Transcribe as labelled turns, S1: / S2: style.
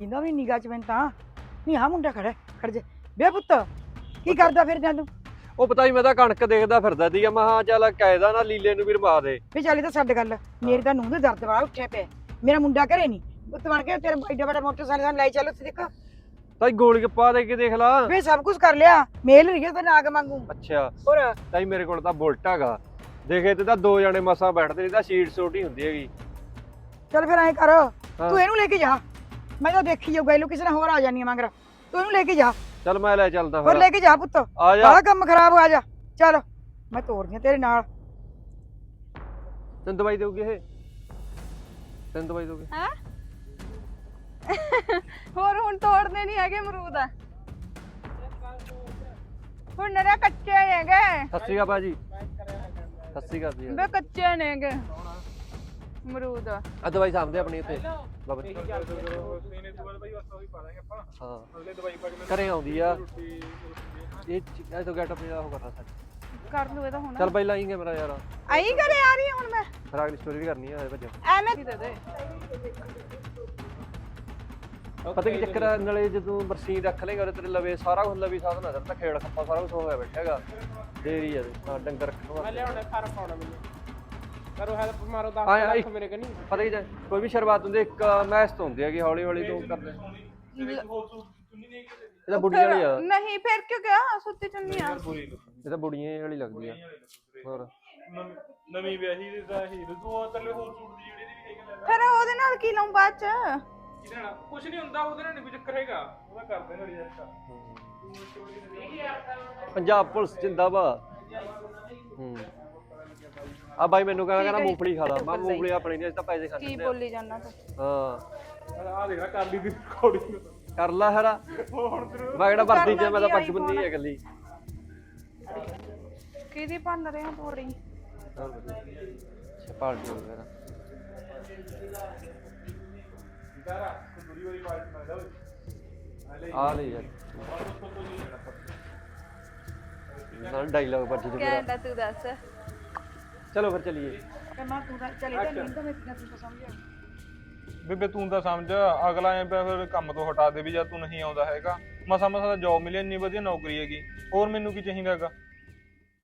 S1: ਇਹਦਾ ਵੀ ਨਿਗਾਹ ਚ ਮੈਂ ਤਾਂ। ਨਹੀਂ ਆ ਮੁੰਡਾ ਖੜਾ ਹੈ, ਖੜ ਜਾ। ਬੇ ਪੁੱਤ ਕੀ ਕਰਦਾ ਫਿਰਦਾ ਤੂੰ?
S2: ਉਹ ਪਤਾ ਹੀ ਮੈਂ ਤਾਂ ਕਣਕ ਦੇਖਦਾ ਫਿਰਦਾ ਸੀਗਾ ਮੈਂ ਹਾਂ ਚੱਲ ਕਾਇਦਾ ਨਾ ਲੀਲੇ ਨੂੰ ਵੀ ਰਮਾ ਦੇ।
S1: ਵੀ ਚੱਲ ਇਹ ਤਾਂ ਛੱਡ ਗੱਲ ਮੇਰੇ ਤਾਂ ਨੂੰਹ ਦੇ ਦਰਦ ਵਾਲਾ ਉੱਠਿਆ ਪਿਆ। ਮੇਰਾ ਮੁੰਡਾ ਘਰੇ ਨਹੀਂ ਪੁੱਤ ਬਣ ਕੇ ਤੇਰਾ ਐਡਾ ਵੱਡਾ ਮੋਟਰਸਾਈਕਲ ਸਾਨੂੰ ਲੈ ਚੱਲ ਉੱਥੇ ਦੇਖ।
S2: ਤਾਈ ਗੋਲੀ ਪਾ ਦੇ ਕੇ ਦੇਖ ਲਾ।
S1: ਵੇ ਸਭ ਕੁਝ ਕਰ ਲਿਆ ਮੇਲ ਰਿਆ ਤੇ ਨਾਗ ਮੰਗੂ
S2: ਅੱਛਾ।
S1: ਹੋਰ?
S2: ਤਾਈ ਮੇਰੇ ਕੋਲ ਤਾਂ ਬੁਲਟ ਹੈਗਾ। ਦੇਖੇ ਤੇ ਤਾਂ ਦੋ ਜਣੇ ਮਸਾਂ ਬੈਠਦੇ ਨਹੀਂ ਤਾਂ ਸੀਟ ਛੋਟੀ ਹੁੰਦੀ ਹੈਗੀ।
S1: ਚੱਲ ਫਿਰ ਐਂ ਕਰ ਤੂੰ ਇਹਨੂੰ ਲੈ ਕੇ ਜਾ। ਮੈਂ ਤਾਂ ਦੇਖੀ ਜਾਊਗਾ ਇਹਨੂੰ ਕਿਸੇ ਨੇ ਹੋਰ ਆ ਜਾਣੀ ਮੰਗਰ। ਤੂੰ ਇਹਨੂੰ ਲੈ ਕੇ ਜਾ।
S2: ਚੱਲ ਮੈਂ ਲੈ ਚੱਲਦਾ
S1: ਹੋਰ
S2: ਫਿਰ
S1: ਲੈ ਕੇ ਜਾ ਪੁੱਤ।
S2: ਆ ਜਾ।
S1: ਬੜਾ ਕੰਮ ਖਰਾਬ ਆ ਜਾ। ਚੱਲ ਮੈਂ ਤੋੜਦੀ ਆਂ ਤੇਰੇ ਨਾਲ।
S2: ਤੈਨੂੰ ਦਵਾਈ ਦੇਊਗੀ ਇਹ? ਤੈਨੂੰ ਦਵਾਈ ਦੇਊਗੀ?
S3: ਹੋਰ ਹੁਣ ਤੋੜਨੇ ਨਹੀਂ ਹੈਗੇ ਅਮਰੂਦ। ਹੁਣ ਨਰੇ ਕੱਚੇ ਹੈਗੇ
S2: ਸਤਿ ਸ਼੍ਰੀ ਅਕਾਲ ਬਾਜੀ ਸਤਿ ਸ਼੍ਰੀ ਅਕਾਲ ਜੀ।
S3: ਬੇ ਕੱਚੇ ਨੇਗੇ। ਅਮਰੂਦ।
S2: ਆ ਦਵਾਈ ਸਾਹਮਣੇ ਆਪਣੀ ਉੱਤੇ ਬਾਬਾ ਜੀ। ਹਾਂ। ਘਰੇ ਆਉਂਦੀ ਆ। ਇਹ ਚ- ਇਹ ਤੋਂ ਗੈਟ ਅਪ ਜਿਹੜਾ ਉਹ ਕਰਨਾ ਸੱਚ
S3: ਕਰ ਲੂ ਇਹ ਤਾਂ ਹੁਣ।
S2: ਚੱਲ ਪਹਿਲਾਂ ਆਈਂਗੇ ਮੇਰਾ ਯਾਰ।
S3: ਆਈ ਕਰੇ ਆ ਰਹੀ ਹੁਣ ਮੈਂ।
S2: ਫਿਰ ਅਗਲੀ ਸਟੋਰੀ ਵੀ ਕਰਨੀ ਆ ਭੱਜੋ
S3: ਐਵੇਂ ਦੇ ਦੇ?
S2: ਪਤਾ ਕੀ ਚੱਕਰ ਆ ਨਾਲੇ ਜਦੋਂ ਬਰਸੀਨ ਰੱਖ ਲੇਗਾ ਉਹਦੇ ਤੇਰੇ ਲਵੇ ਸਾਰਾ ਕੁਝ ਲਵੀ ਸਾਧਨ ਆ ਤਾਂ ਖੇੜ ਖੱਪਾ ਸਾਰਾ ਕੁਝ ਹੋਇਆ ਬੈਠਾ ਹੈਗਾ। ਦੇਰੀ ਆ ਹਾਂ ਡੰਗਰ ਰੱਖਣ ਵਾਸਤੇ।
S4: ਲਿਆਉਣੇ ਫਰ ਪਾਉਣਾ ਮੈਨੂੰ। ਕਰੋ ਹੈਲਪ ਮਾਰੋ
S2: ਆ ਜਾ,
S4: 10
S2: ਇੱਕ-
S4: ਲੱਖ ਮੇਰੇ ਕਨੀ।
S2: ਪਤਾ ਕੀ ਜੇ ਕੋਈ ਵੀ ਸ਼ੁਰੂਆਤ ਹੁੰਦੀ ਇੱਕ ਮੈਚ ਤੋਂ ਹੁੰਦੀ ਹੈਗੀ ਹੌਲੀ ਹੌਲੀ ਤੋਂ ਕਰਦੇ ਇਹ ਤਾਂ ਬੁੜੀਆਂ ਵਾਲੀ ਆ।
S3: ਨਹੀਂ ਫਿਰ ਕਿਉਂ ਗਿਆ ਸੁੱਤੀ ਚੰਨੀ ਆ।
S2: ਇਹ ਤਾਂ ਬੁੜੀਆਂ ਵਾਲੀ ਲੱਗਦੀ ਆ। ਹੋਰ।
S5: ਨਵੀਂ ਵਿਆਹੀ ਦੀ ਤਾਂ ਹੀ ਤੂੰ ਤੱਲੇ ਹੋਰ ਸੂਟ ਦੀ ਜਿਹੜੀ ਦੀ ਵੀ ਹੈਗਾ
S3: ਫਿਰ ਉਹਦੇ ਨਾਲ ਕੀ ਲਾਉਂ ਬਾਅਦ ਚ?
S5: ਨਾਲ ਕੁਝ ਨਹੀਂ ਹੁੰਦਾ ਉਹਦੇ ਨਾਲ ਨਹੀਂ ਕੋਈ ਚੱਕਰ ਹੈਗਾ। ਉਹਦਾ ਕਰਦੇ ਨਾਲ ਯਾਰ
S2: ਪੰਜਾਬ ਪੁਲਿਸ ਜਿੰਦਾਬਾਦ। ਹੂੰ। ਆ ਬਾਈ ਮੈਨੂੰ ਕਹਿੰਦਾ ਕਹਿੰਦਾ ਮੂੰਗਫਲੀ ਖਾ ਲਾ। ਮੈਂ ਮੂੰਗਫਲੀ ਆਪਣੀ ਨਹੀਂ ਅਸੀਂ ਤਾਂ ਪੈਸੇ
S3: ਕੀ
S2: ਖਾਣੇ ਨੇ
S3: ਬੋਲੀ ਜਾਂਦਾ ਤੂੰ?
S2: ਹਾਂ।
S5: ਆ ਦੇਖ ਲੈ ਕਰ ਲਈ ਦੀ ਰਿਕਾਰਡਿੰਗ
S2: ਕਰ ਲਾ ਹਰਾ। ਮੈਂ ਕਿਹੜਾ ਵਰਦੀ ਚ ਮੈਂ ਤਾਂ ਪੱਗ ਬੰਨੀ ਹੈ ਇਕੱਲੀ।
S3: ਕਿਹਦੀ ਭੰਨ ਰਿਹਾ ਤੋੜੀ
S2: ਛਪਾਲ ਜੋ ਵਗੈਰਾ ਆ ਲੈ। ਯਾਰ। ਨਾਲ ਡਾਇਲੌਗ ਪੱਜ ਜੂ ਮੇਰਾ।
S3: ਕਹਿੰਦਾ ਤੂੰ ਦੱਸ?
S2: ਚਲੋ ਫਿਰ ਚਲੀਏ।
S1: ਕਿ ਮੈਂ ਤੂੰ ਤਾਂ ਚੱਲ ਇਹਦਾ ਨਹੀਂ ਤਾਂ ਮੈਂ ਤੂੰ ਤਾਂ ਸਮਝ?
S5: ਬੇਬੇ ਤੂੰ ਤਾਂ ਸਮਝ ਅਗਲਾ ਐ ਪਿਆ ਫਿਰ ਕੰਮ ਤੋਂ ਹਟਾ ਦੇ ਵੀ ਜਾਂ ਤੂੰ ਨਹੀਂ ਆਉਂਦਾ ਹੈਗਾ। ਮਸਾ ਮਸਾ ਜੌਬ ਮਿਲੀ ਇੰਨੀ ਵਧੀਆ ਨੌਕਰੀ ਹੈਗੀ। ਹੋਰ ਮੈਨੂੰ ਕੀ ਚਾਹੀਦਾ ਹੈਗਾ?